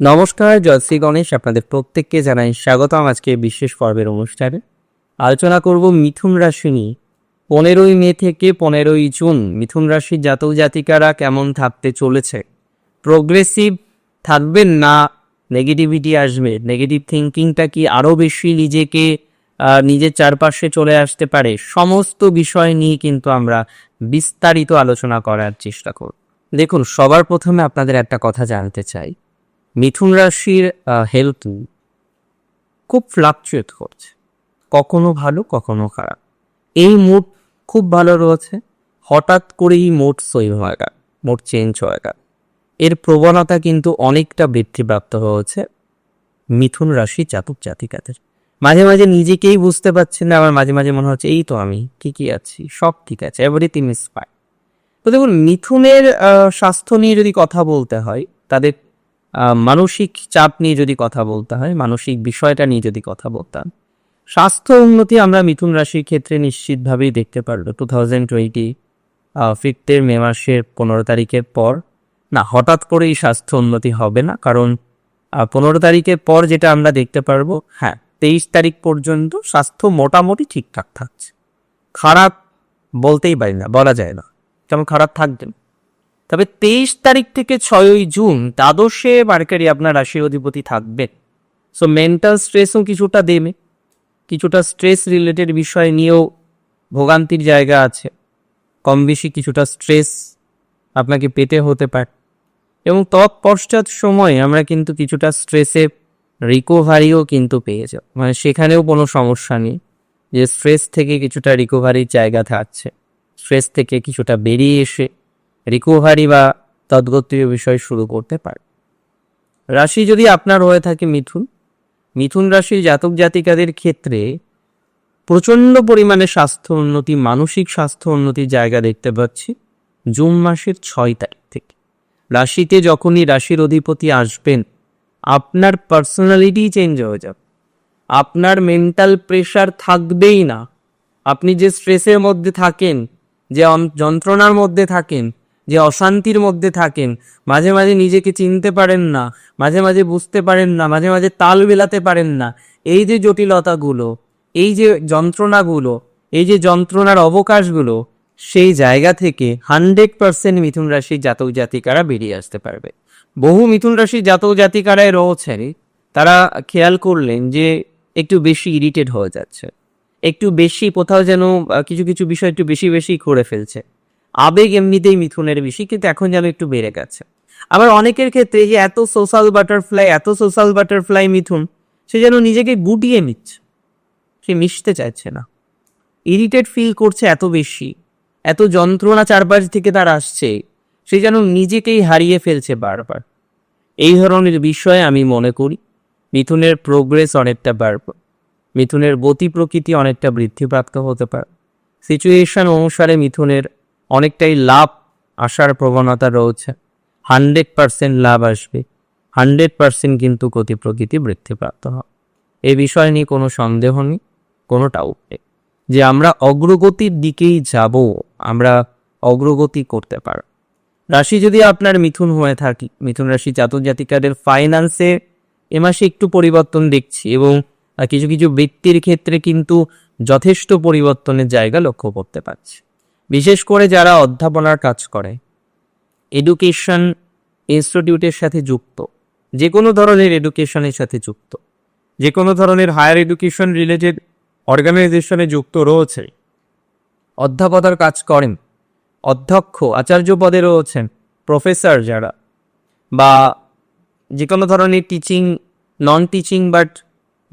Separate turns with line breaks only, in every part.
নমস্কার, জয়শ্রী গণেশ আপনাদের প্রত্যেককে জানাই স্বাগতম আজকে বিশেষ পর্বের অনুষ্ঠানে। আলোচনা করব মিথুন রাশি নিয়ে। পনেরোই মে থেকে পনেরোই জুন মিথুন রাশির জাতক জাতিকারা কেমন থাকতে চলেছে? প্রোগ্রেসিভ থাকবেন না? নেগেটিভিটি আসবে? নেগেটিভ থিঙ্কিংটা কি আরও বেশি নিজেকে নিজের চারপাশে চলে আসতে পারে? সমস্ত বিষয় নিয়ে কিন্তু আমরা বিস্তারিত আলোচনা করার চেষ্টা করব। দেখুন, সবার প্রথমে আপনাদের একটা কথা জানতে চাই। মিথুন রাশির হেলথ খুব ফ্লাকচুয়েট করছে। কখনো ভালো, কখনো খারাপ। এই মুড খুব ভালো রয়েছে। হঠাৎ করেই মোড সই গেল মোড চেঞ্জ গেল। এর প্রবণতা কিন্তু অনেকটা বৃদ্ধিপ্রাপ্ত হয়েছে মিথুন রাশি জাতক জাতিকাদের। মাঝে মাঝে নিজেকেই বুঝতে পারছেন না আমার মাঝে মাঝে মনে হচ্ছে, এই তো আমি, ঠিকই আছি, সব ঠিক আছে এভরিথিং ইজ ফাইন তো দেখুন, মিথুনের স্বাস্থ্য নিয়ে যদি কথা বলতে হয়, তাদের মানসিক চাপ নিয়ে যদি কথা বলতে হয়, মানসিক বিষয়টা নিয়ে যদি কথা বলতাম, স্বাস্থ্য উন্নতি আমরা মিথুন রাশির ক্ষেত্রে নিশ্চিতভাবেই দেখতে পারব। টু থাউজেন্ড টোয়েন্টি ফিফথের মে মাসের পনেরো তারিখের পর, না, হঠাৎ করেই স্বাস্থ্য উন্নতি হবে না, কারণ পনেরো তারিখের পর যেটা আমরা দেখতে পারব হ্যাঁ তেইশ তারিখ পর্যন্ত স্বাস্থ্য মোটামুটি ঠিকঠাক থাকছে। খারাপ বলতেই পারি না, বলা যায় না। কেমন খারাপ থাকবেন? তবে তেইশ তারিখ থেকে ছয়ই জুন দ্বাদশে মার্কারি আপনার রাশির অধিপতি থাকবেন। সো মেন্টাল স্ট্রেসও কিছুটা দেবে। কিছুটা স্ট্রেস রিলেটেড বিষয় নিয়েও ভোগান্তির জায়গা আছে। কম বেশি কিছুটা স্ট্রেস আপনাকে পেতে হতে পারে। এবং তৎপশ্চাৎ সময়ে আমরা কিন্তু কিছুটা স্ট্রেসে রিকভারিও কিন্তু পেয়ে যাব। মানে সেখানেও কোনো সমস্যা নেই যে স্ট্রেস থেকে কিছুটা রিকভারির জায়গা থাকছে। স্ট্রেস থেকে কিছুটা বেরিয়ে এসে রিকভারি বা তদ্গতীয় বিষয় শুরু করতে পারে। রাশি যদি আপনার হয়ে থাকে মিথুন মিথুন রাশির জাতক জাতিকাদের ক্ষেত্রে প্রচণ্ড পরিমাণে স্বাস্থ্য উন্নতি, মানসিক স্বাস্থ্য উন্নতির জায়গা দেখতে পাচ্ছি জুন মাসের ছয় তারিখ থেকে। রাশিতে যখনই রাশির অধিপতি আসবেন, আপনার পার্সোনালিটি চেঞ্জ হয়ে যাবে। আপনার মেন্টাল প্রেশার থাকবেই না। আপনি যে স্ট্রেসের মধ্যে থাকেন, যে যন্ত্রণার মধ্যে থাকেন যে অশান্তির মধ্যে থাকেন, মাঝে মাঝে নিজেকে চিনতে পারেন না, মাঝে মাঝে বুঝতে পারেন না, মাঝে মাঝে তাল মেলাতে পারেন না। এই যে জটিলতাগুলো, এই যে যন্ত্রণাগুলো, এই যে যন্ত্রণার অবকাশগুলো, সেই জায়গা থেকে হান্ড্রেড পার্সেন্ট মিথুন রাশির জাতক জাতিকারা বেরিয়ে আসতে পারবে। বহু মিথুন রাশির জাতক জাতিকারাই রয়েছেন তারা খেয়াল করলেন যে একটু বেশি ইরিটেড হয়ে যাচ্ছে। একটু বেশি কোথাও যেন কিছু কিছু বিষয় একটু বেশি বেশি করে ফেলছে। আবেগ এমনিতেই মিথুনের বেশি, কিন্তু এখন যেন একটু বেড়ে গেছে। আবার অনেকের ক্ষেত্রে যে এত সোশ্যাল বাটারফ্লাই এত সোশ্যাল বাটারফ্লাই মিথুন, সে যেন নিজেকে গুটিয়ে নিচ্ছে। সে মিশতে চাইছে না। ইরিটেট ফিল করছে এত বেশি, এত যন্ত্রণা চারপাশ থেকে তার আসছে, সে যেন নিজেকেই হারিয়ে ফেলছে বারবার। এই ধরনের বিষয়ে আমি মনে করি, মিথুনের প্রোগ্রেস অনেকটা বাড়বে। মিথুনের গতি প্রকৃতি অনেকটা বৃদ্ধিপ্রাপ্ত হতে পারে। সিচুয়েশন অনুসারে মিথুনের অনেকটাই লাভ আসার প্রবণতা রয়েছে। হান্ড্রেড পার্সেন্ট লাভ আসবে। হান্ড্রেড পার্সেন্ট কিন্তু গতি প্রকৃতি বৃদ্ধিপ্রাপ্ত হবে। এই বিষয় নিয়ে কোনো সন্দেহ নেই, কোনো ডাউট নেই। যে আমরা অগ্রগতির দিকেই যাব, আমরা অগ্রগতি করতে পারব। রাশি যদি আপনার মিথুন হয়ে থাকি, মিথুন রাশি জাতক জাতিকাদের ফাইন্যান্সে এ মাসে একটু পরিবর্তন দেখছি এবং কিছু কিছু ব্যক্তির ক্ষেত্রে কিন্তু যথেষ্ট পরিবর্তনের জায়গা লক্ষ্য করতে পারছি। বিশেষ করে যারা অধ্যাপনার কাজ করে। এডুকেশন ইনস্টিটিউটের সাথে যুক্ত। যে কোনো ধরনের এডুকেশনের সাথে যুক্ত। যে কোনো ধরনের হায়ার এডুকেশন রিলেটেড অর্গানাইজেশনে যুক্ত রয়েছে। অধ্যাপনার কাজ করেন। অধ্যক্ষ, আচার্য পদে রয়েছেন প্রফেসর যারা। বা যে কোনো ধরনের teaching non teaching but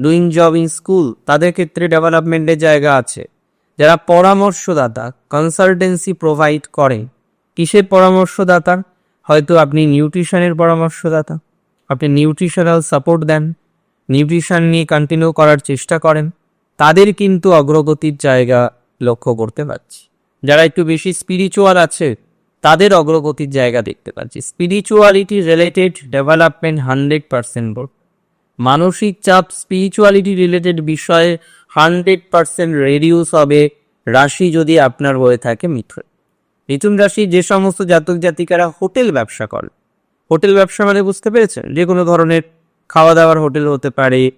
doing job in school তাদের ক্ষেত্রে ডেভেলপমেন্টের জায়গা আছে। যারা পরামর্শদাতা কনসালটেন্সি প্রোভাইড করে, কিসের পরামর্শদাতা? হয়তো আপনি নিউট্রিশনের পরামর্শদাতা, আপনি নিউট্রিশনাল সাপোর্ট দেন নিউট্রিশন নিয়ে কন্টিনিউ করার চেষ্টা করেন, তাদের কিন্তু অগ্রগতির জায়গা লক্ষ্য করতে পারছি। যারা একটু বেশি স্পিরিচুয়াল আছে, তাদের অগ্রগতির জায়গা দেখতে পাচ্ছি। Spirituality related development hundred percent board. মানসিক চাপ স্পিরিচুয়ালিটি রিলেটেড বিষয়ে হান্ড্রেড পার্সেন্ট রেডিউস হবে রাশি যদি আপনার হয়ে থাকে মিথুন। মিথুন রাশি যে সমস্ত জাতক জাতিকারা হোটেল ব্যবসা করে। হোটেল ব্যবসা মানে বুঝতে পেরেছেন? যে কোনো ধরনের খাওয়া দাওয়ার হোটেল হতে পারে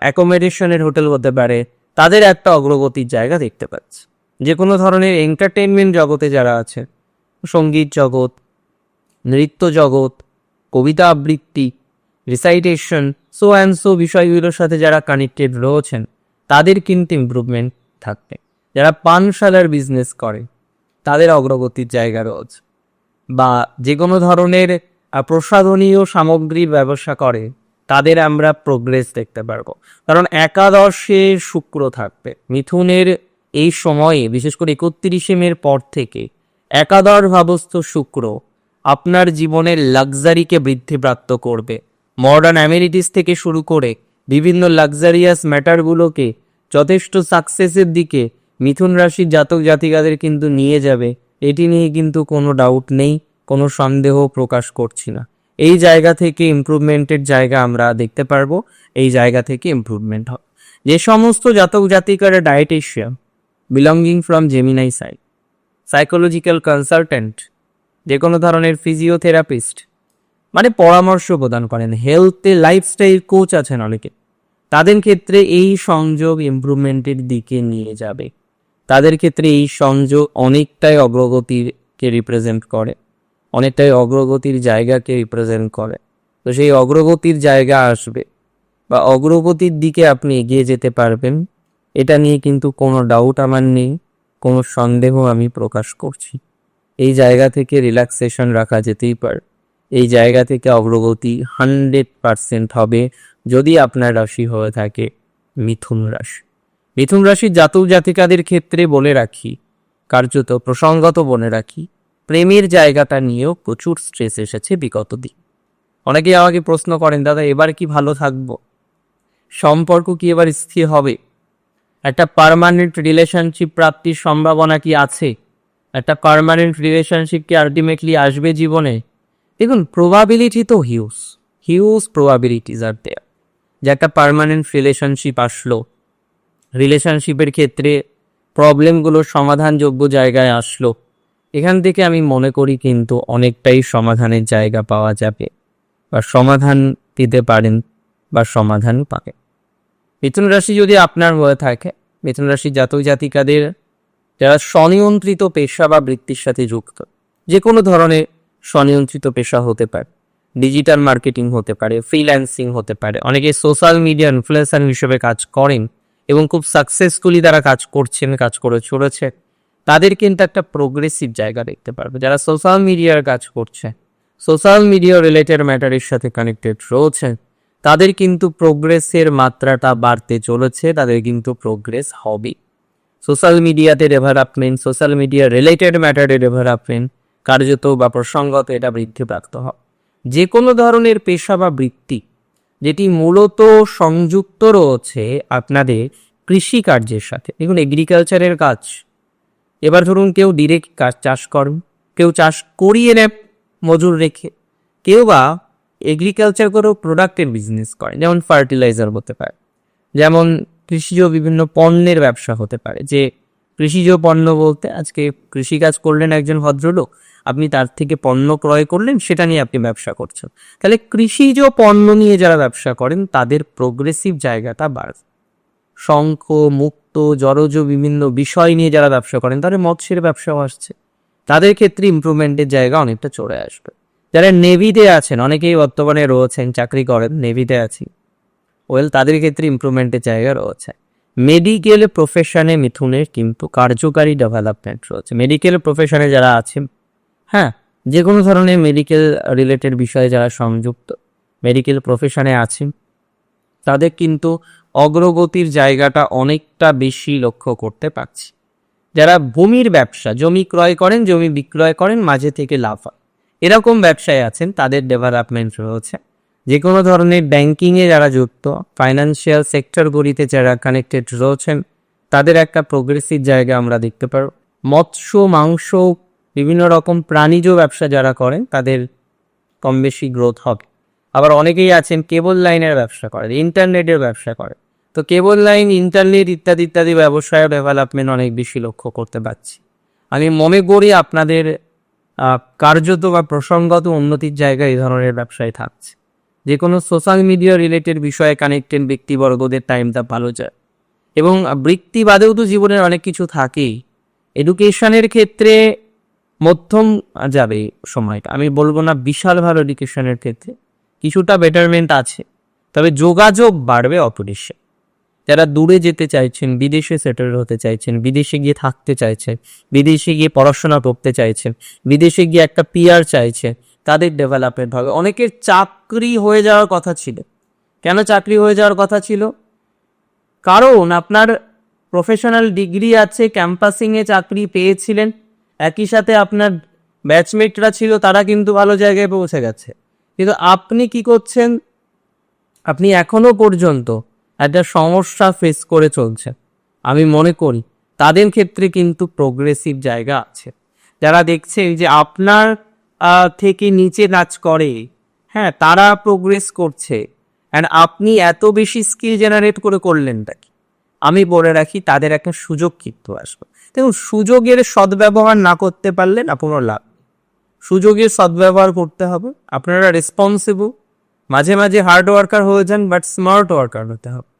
অ্যাকোমোডেশনের হোটেল হতে পারে, তাদের একটা অগ্রগতির জায়গা দেখতে পাচ্ছে। যে কোনো ধরনের এন্টারটেনমেন্ট জগতে যারা আছে, সংগীত জগৎ, নৃত্য জগৎ, কবিতা আবৃত্তি রিসাইটেশন সো অ্যান্ড সো বিষয়গুলোর সাথে যারা কানেক্টেড রয়েছেন তাদের কিন্তু ইমপ্রুভমেন্ট থাকবে। যারা পানশালার বিজনেস করে, তাদের অগ্রগতির জায়গা রয়েছে। বা যে কোনো ধরনের প্রসাধনীয় সামগ্রীর ব্যবসা করে, তাদের আমরা প্রোগ্রেস দেখতে পারব। কারণ একাদশে শুক্র থাকবে। মিথুনের এই সময়ে, বিশেষ করে একত্রিশে মের পর থেকে, একাদশ ভাবস্থ শুক্র আপনার জীবনের লাক্সারিকে বৃদ্ধিপ্রাপ্ত করবে। মডার্ন অ্যামেরিটিস থেকে শুরু করে, বিভিন্ন লাক্সারিয়াস ম্যাটারগুলোকে যথেষ্ট সাকসেসের দিকে মিথুন রাশির জাতক জাতিকাদের কিন্তু নিয়ে যাবে, এটি নিয়ে কিন্তু কোনো ডাউট নেই, কোনো সন্দেহ প্রকাশ করছি না। এই জায়গা থেকে ইমপ্রুভমেন্টের জায়গা আমরা দেখতে পারব, এই জায়গা থেকে ইম্প্রুভমেন্ট হবে। যে সমস্ত জাতক জাতিকারা dietician belonging from Gemini side psychological consultant যে কোনো ধরনের ফিজিওথেরাপিস্ট মানে পরামর্শ প্রদান করেন। হেলথে লাইফস্টাইল কোচ আছেন অনেকে। তাদের ক্ষেত্রে এই সংযোগ ইমপ্রুভমেন্টের দিকে নিয়ে যাবে। তাদের ক্ষেত্রে এই সংযোগ অনেকটাই অগ্রগতিকে রিপ্রেজেন্ট করে, অনেকটাই অগ্রগতির জায়গাকে রিপ্রেজেন্ট করে। তো সেই অগ্রগতির জায়গা আসবে বা অগ্রগতির দিকে আপনি এগিয়ে যেতে পারবেন, এটা নিয়ে কিন্তু কোনো ডাউট আমার নেই, কোনো সন্দেহ আমি প্রকাশ করছি। এই জায়গা থেকে রিল্যাক্সেশন রাখা যেতেই পারে। এই জায়গা থেকে অগ্রগতি হান্ড্রেড পারসেন্ট হবে। যদি আপনার রাশি হয়ে থাকে, মিথুন রাশি। মিথুন রাশির জাতক জাতিকাদের ক্ষেত্রে বলে রাখি, কার্যত প্রসঙ্গত বলে রাখি, প্রেমের জায়গাটা নিয়েও প্রচুর স্ট্রেস এসেছে বিগত দিন। অনেকেই আমাকে প্রশ্ন করেন, দাদা, এবার কি ভালো থাকব? সম্পর্ক কি এবার স্থির হবে? একটা পার্মানেন্ট রিলেশনশিপ প্রাপ্তির সম্ভাবনা কি আছে? একটা পার্মানেন্ট রিলেশনশিপ কি আলটিমেটলি আসবে জীবনে? দেখুন প্রবাবিলিটি তো হিউজ হিউজ প্রবাবিলিটিস আর দেয়ার যে একটা পার্মানেন্ট রিলেশনশিপ আসলো। রিলেশনশিপের ক্ষেত্রে প্রবলেমগুলোর সমাধানযোগ্য জায়গায় আসলো। এখান থেকে আমি মনে করি কিন্তু অনেকটাই সমাধানের জায়গা পাওয়া যাবে বা সমাধান দিতে পারেন বা সমাধান পাবে মিথুন রাশি যদি আপনার হয়ে থাকে, মিথুন রাশি জাতক জাতিকাদের যারা স্বনিয়ন্ত্রিত পেশা বা বৃত্তির সাথে যুক্ত যে কোনো ধরনের স্বনিয়ন্ত্রিত পেশা হতে পারে। ডিজিটাল মার্কেটিং হতে পারে ফ্রিল্যান্সিং হতে পারে, অনেকে সোশ্যাল মিডিয়া ইনফ্লুয়েন্সার হিসেবে কাজ করেন এবং খুব সাকসেসফুলি তারা কাজ করছেন, কাজ করে চলেছে। তাদের কিন্তু একটা প্রোগ্রেসিভ জায়গা দেখতে পারবে। যারা সোশ্যাল মিডিয়ার কাজ করছে সোশ্যাল মিডিয়া রিলেটেড ম্যাটারের সাথে কানেক্টেড রয়েছে, তাদের কিন্তু প্রোগ্রেসের মাত্রাটা বাড়তে চলেছে, তাদের কিন্তু প্রোগ্রেস হবে। সোশ্যাল মিডিয়াতে ডেভেলপমেন্ট সোশ্যাল মিডিয়া রিলেটেড ম্যাটারে ডেভেলপমেন্ট কার্যত বা প্রসঙ্গত এটা বৃদ্ধিপ্রাপ্ত হবে। যে কোনো ধরনের পেশা বা বৃত্তি যেটি মূলত সংযুক্ত রয়েছে আপনাদের কৃষি কার্যের সাথে। দেখুন এগ্রিকালচারের কাজ। এবার ধরুন কেউ ডিরেক্ট কাজ, চাষ করেন। কেউ চাষ করিয়ে নেয় মজুর রেখে। কেউ বা এগ্রিকালচার করেও প্রোডাক্টের বিজনেস করে যেমন ফার্টিলাইজার হতে পারে। যেমন কৃষিজ বিভিন্ন পণ্যের ব্যবসা হতে পারে। যে কৃষিজ পণ্য বলতে আজকে কৃষিকাজ করলেন একজন ভদ্রলোক আপনি তার থেকে পণ্য ক্রয় করলেন, সেটা নিয়ে আপনি ব্যবসা করছেন। তাহলে কৃষিজ পণ্য নিয়ে যারা ব্যবসা করেন, তাদের প্রোগ্রেসিভ জায়গাটা বাড়বে শঙ্খ, মুক্ত জরজ বিভিন্ন বিষয় নিয়ে যারা ব্যবসা করেন, তাদের মৎস্যের ব্যবসাও আসছে। তাদের ক্ষেত্রে ইমপ্রুভমেন্টের জায়গা অনেকটা চলে আসবে। যারা নেভিতে আছেন, অনেকেই বর্তমানে রয়েছেন, চাকরি করেন নেভিতে আছি। ওয়েল তাদের ক্ষেত্রে ইম্প্রুভমেন্টের জায়গা রয়েছে। মেডিকেল প্রফেশনে মিথুনের কিন্তু কার্যকারী ডেভেলপমেন্ট রয়েছে। মেডিকেল প্রফেশনে যারা আছেন হ্যাঁ যে কোনো ধরনের মেডিকেল রিলেটেড বিষয়ে যারা সংযুক্ত মেডিকেল প্রফেশনে আছেন, তাদের কিন্তু অগ্রগতির জায়গাটা অনেকটা বেশি লক্ষ্য করতে পারছি। যারা ভূমির ব্যবসা, জমি ক্রয় করেন, জমি বিক্রয় করেন, মাঝে থেকে লাভ হয়। এরকম ব্যবসায় আছেন, তাদের ডেভেলপমেন্ট রয়েছে। যে কোনো ধরনের ব্যাংকিংয়ে যারা যুক্ত ফাইন্যান্সিয়াল সেক্টরগুলিতে যারা কানেক্টেড রয়েছেন, তাদের একটা প্রোগ্রেসিভ জায়গা আমরা দেখতে পারো মৎস্য, মাংস বিভিন্ন রকম প্রাণীজ ব্যবসা যারা করেন, তাদের কম বেশি গ্রোথ হবে। আবার অনেকেই আছেন কেবল লাইনের ব্যবসা করেন ইন্টারনেটের ব্যবসা করে। তো কেবল লাইন ইন্টারনেট ইত্যাদি ইত্যাদি ব্যবসায় ডেভেলপমেন্ট অনেক বেশি লক্ষ্য করতে পারছি। আমি মনে করি আপনাদের কার্যত বা প্রসঙ্গত উন্নতির জায়গায় এই ধরনের ব্যবসায় থাকছে। যে কোনো সোশ্যাল মিডিয়া রিলেটেড বিষয়ে কানেক্টেড ব্যক্তিবর্গদের টাইমটা ভালো যায়। এবং বৃত্তি বাদেও তো জীবনের অনেক কিছু থাকেই। এডুকেশনের ক্ষেত্রে মধ্যম যাবে সময়টা। আমি বলব না বিশাল ভালো এডুকেশনের ক্ষেত্রে। কিছুটা বেটারমেন্ট আছে। তবে যোগাযোগ বাড়বে অপরিসে যারা দূরে যেতে চাইছেন, বিদেশে সেটেল হতে চাইছেন, বিদেশে গিয়ে থাকতে চাইছেন, বিদেশে গিয়ে পড়াশোনা করতে চাইছেন, বিদেশে গিয়ে একটা পিয়ার চাইছে তাদের ডেভেলপমেন্ট হবে। অনেকের চাকরি হয়ে যাওয়ার কথা ছিল। কেন চাকরি হয়ে যাওয়ার কথা ছিল? কারণ আপনার প্রফেশনাল ডিগ্রি আছে ক্যাম্পাসিংয়ে চাকরি পেয়েছিলেন একই সাথে আপনার ব্যাচমেটরা ছিল, তারা কিন্তু ভালো জায়গায় পৌঁছে গেছে। কিন্তু আপনি কি করছেন? আপনি এখনও পর্যন্ত একটা সমস্যা ফেস করে চলছেন। আমি মনে করি তাদের ক্ষেত্রে কিন্তু প্রোগ্রেসিভ জায়গা আছে। যারা দেখছে যে আপনার থেকে নিচে নাচ করে হ্যাঁ তারা প্রোগ্রেস করছে। অ্যান্ড আপনি এত বেশি স্কিল জেনারেট করে করলেনটা কি? আমি বলে রাখি, তাদের একটা সুযোগ কিন্তু আসবে। দেখুন, সুযোগের সদ্ব্যবহার না করতে পারলে না কোনো লাভ সুযোগের সদ্ব্যবহার করতে হবে, আপনারা রেসপন্সিবল মাঝে মাঝে হার্ড ওয়ার্কার হয়ে যান বাট স্মার্ট ওয়ার্কার হতে হবে।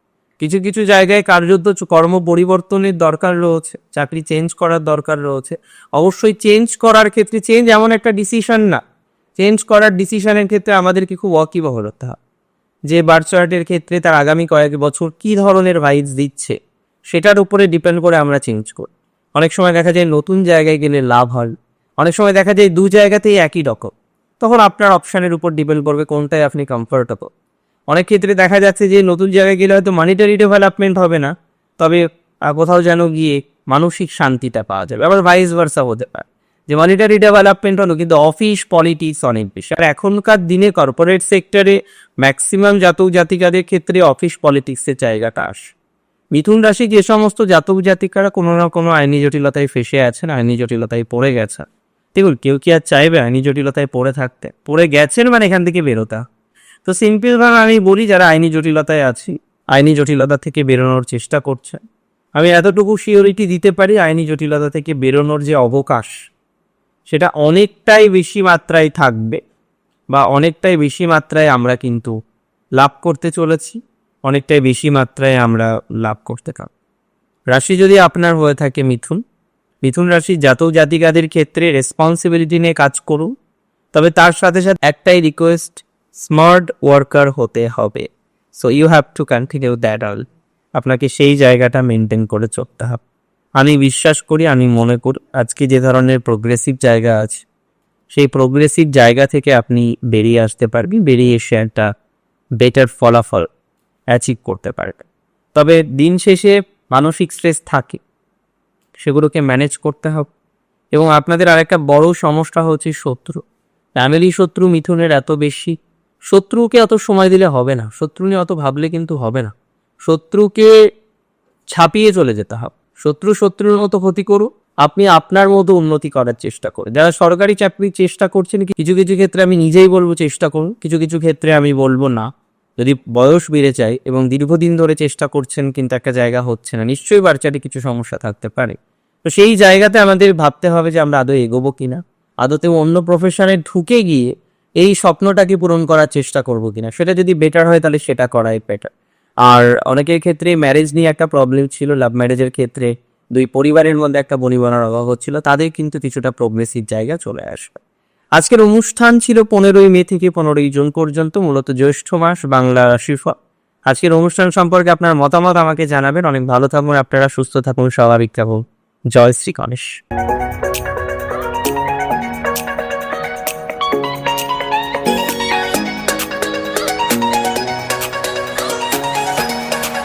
কিছু কিছু জায়গায় কার্যত কর্ম পরিবর্তনের দরকার রয়েছে, চাকরি চেঞ্জ করার দরকার রয়েছে। অবশ্যই চেঞ্জ করার ক্ষেত্রে চেঞ্জ এমন একটা ডিসিশন না। চেঞ্জ করার ডিসিশনের ক্ষেত্রে আমাদেরকে খুব ওয়াকিবহল হতে হবে। যে বার্থ চার্টের ক্ষেত্রে তার আগামী কয়েক বছর কি ধরনের ভাইবস দিচ্ছে, সেটার উপরে ডিপেন্ড করে আমরা চেঞ্জ করি। অনেক সময় দেখা যায় নতুন জায়গায় গেলে লাভ হয়, অনেক সময় দেখা যায় দু জায়গাতেই একই রকম। তখন আপনার অপশানের উপর ডিপেন্ড করবে কোনটায় আপনি কমফোর্টেবল অনেক ক্ষেত্রে দেখা যাচ্ছে যে নতুন জায়গায় গেলে হয়তো মানিটারি ডেভেলপমেন্ট হবে না, তবে কোথাও যেন গিয়ে মানসিক শান্তিটা পাওয়া যাবে, আবার ভাইস ভার্সা হতে পারে। যে মনিটারি ডেভেলপমেন্ট হলো কিন্তু অফিস পলিটিক্স অনেক বেশি। আর এখনকার দিনে কর্পোরেট সেক্টরে ম্যাক্সিমাম জাতক জাতিকাদের ক্ষেত্রে অফিস পলিটিক্সের জায়গাটা আসে। মিথুন রাশি যে সমস্ত জাতক জাতিকারা কোনো না কোনো আইনি জটিলতায় ফেসে আছেন, আইনি জটিলতায় পড়ে গেছেন। দেখুন, কেউ কি আর চাইবে আইনি জটিলতায় পড়ে থাকতে? পড়ে গেছেন মানে এখান থেকে বেরোতা। তো সিম্পল ভাবে আমি বলি, যারা আইনি জটিলতায় আছি, আইনি জটিলতা থেকে বেরোনোর চেষ্টা করছে আমি এতটুকু সিওরিটি দিতে পারি, আইনি জটিলতা থেকে বেরোনোর যে অবকাশ। সেটা অনেকটাই বেশি মাত্রায় থাকবে বা অনেকটাই বেশি মাত্রায় আমরা কিন্তু লাভ করতে চলেছি, অনেকটাই বেশি মাত্রায় আমরা লাভ করতে পারব। রাশি যদি আপনার হয়ে থাকে মিথুন মিথুন রাশি জাতক জাতিকাদের ক্ষেত্রে রেসপন্সিবিলিটি নিয়ে কাজ করুন, তবে তার সাথে সাথে একটাই রিকোয়েস্ট স্মার্ট ওয়ার্কার হতে হবে। So you have to continue that all আপনাকে সেই জায়গাটা মেনটেন করে চলতে হবে। আমি বিশ্বাস করি, আমি মনে করি আজকে যে ধরনের প্রোগ্রেসিভ জায়গা আছে, সেই প্রোগ্রেসিভ জায়গা থেকে আপনি বেরিয়ে আসতে পারবেন, বেরিয়ে এসে একটা বেটার ফলাফল অ্যাচিভ করতে পারবেন। তবে দিন শেষে মানসিক স্ট্রেস থাকে, সেগুলোকে ম্যানেজ করতে হবে। এবং আপনাদের আরেকটা বড় সমস্যা হচ্ছে শত্রু। ফ্যামিলি শত্রু মিথুনের এত বেশি। শত্রুকে অত সময় দিলে হবে না, শত্রু নিয়ে অত ভাবলে কিন্তু হবে না। শত্রুকে ছাপিয়ে চলে যেতে হবে। শত্রু শত্রুর মতো ক্ষতি করুক, আপনি আপনার মতো উন্নতি করার চেষ্টা করুন। যারা সরকারি চাকরির চেষ্টা করছেন, কিছু কিছু ক্ষেত্রে আমি নিজেই বলব চেষ্টা করুন, কিছু কিছু ক্ষেত্রে আমি বলব না। যদি বয়স বেড়ে যায় এবং দীর্ঘদিন ধরে চেষ্টা করছেন, কিন্তু একটা জায়গা হচ্ছে না, নিশ্চয়ই বাচ্চাটি কিছু সমস্যা থাকতে পারে। তো সেই জায়গাতে আমাদের ভাবতে হবে যে আমরা আদৌ এগোবো কিনা, আদতে অন্য প্রফেশনে ঢুকে গিয়ে এই স্বপ্নটাকে পূরণ করার চেষ্টা করব কিনা। সেটা যদি বেটার হয়, তাহলে সেটা করাই বেটার আর অনেকের ক্ষেত্রে ম্যারেজ নিয়ে একটা প্রবলেম ছিল লাভ ম্যারেজের ক্ষেত্রে দুই পরিবারের মধ্যে একটা বনিবনার অভাব হচ্ছিল, তাদের কিন্তু কিছুটা প্রগ্রেসিভ জায়গা চলে আসবে। আজকের অনুষ্ঠান ছিল পনেরোই মে থেকে পনেরোই জুন পর্যন্ত, মূলত জ্যৈষ্ঠ মাস, বাংলা রাশিফল আজকের অনুষ্ঠান সম্পর্কে আপনার মতামত আমাকে জানাবেন। অনেক ভালো থাকুন, আপনারা সুস্থ থাকুন, স্বাভাবিক থাকুন। জয় শ্রী গণেশ।